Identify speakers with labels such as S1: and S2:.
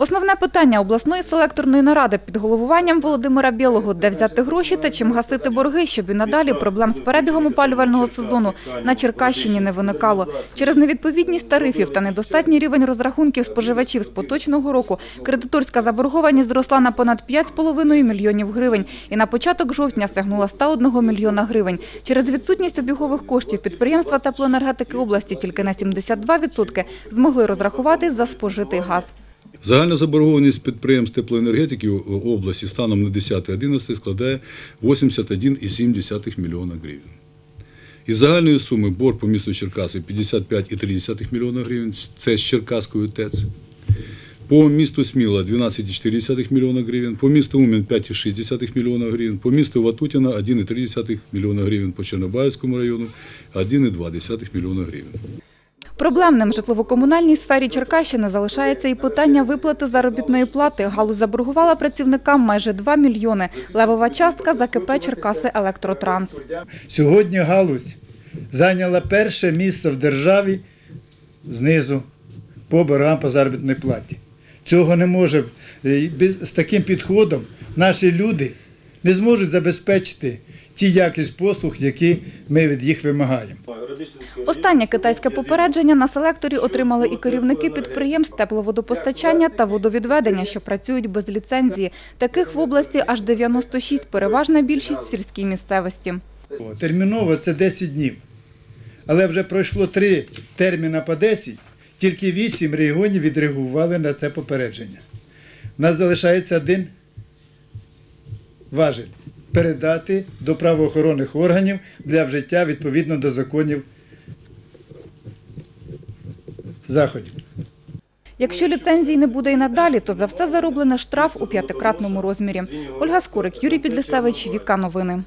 S1: Основне питання обласної селекторної наради під головуванням Володимира Білого, де взяти гроші та чим гасити борги, щоб і надалі проблем з перебігом опалювального сезону на Черкащині не виникало. Через невідповідність тарифів та недостатній рівень розрахунків споживачів з поточного року кредиторська заборгованість зросла на понад 5,5 мільйонів гривень і на початок жовтня сягнула 101 мільйона гривень. Через відсутність обігових коштів підприємства теплоенергетики області тільки на 72% змогли розрахуватись за спожитий газ.
S2: Загальна заборгованість підприємств теплоенергетики області станом на 10-11 складає 81,7 мільйона гривень. Із загальної суми борг по місту Черкаси 55,3 мільйона гривень, це з Черкаською ТЕЦ. По місту Сміла 12,4 мільйона гривень, по місту Умін 5,6 мільйона гривень, по місту Ватутіна 1,3 мільйона гривень, по Чорнобаївському району 1,2 мільйона гривень.
S1: Проблемним в житлово-комунальній сфері Черкащини залишається і питання виплати заробітної плати. Галузь заборгувала працівникам майже 2 мільйони. Левова частка за КП Черкаси Електротранс.
S3: Сьогодні галузь зайняла перше місце в державі знизу по боргам по заробітній платі. Цього не може. е, з таким підходом наші люди не зможуть забезпечити ті якість послуг, які ми від їх вимагаємо.
S1: Останнє китайське попередження на селекторі отримали і керівники підприємств тепловодопостачання та водовідведення, що працюють без ліцензії. Таких в області аж 96, переважна більшість в сільській місцевості.
S3: Терміново це 10 днів. Але вже пройшло три терміни по 10, тільки 8 регіонів відреагували на це попередження. У нас залишається один важель передати до правоохоронних органів для вжиття відповідно до законів заходів.
S1: Якщо ліцензії не буде і надалі, то за все зароблене штраф у п'ятикратному розмірі. Ольга Скорик, Юрій Підлісевич, Віка Новини.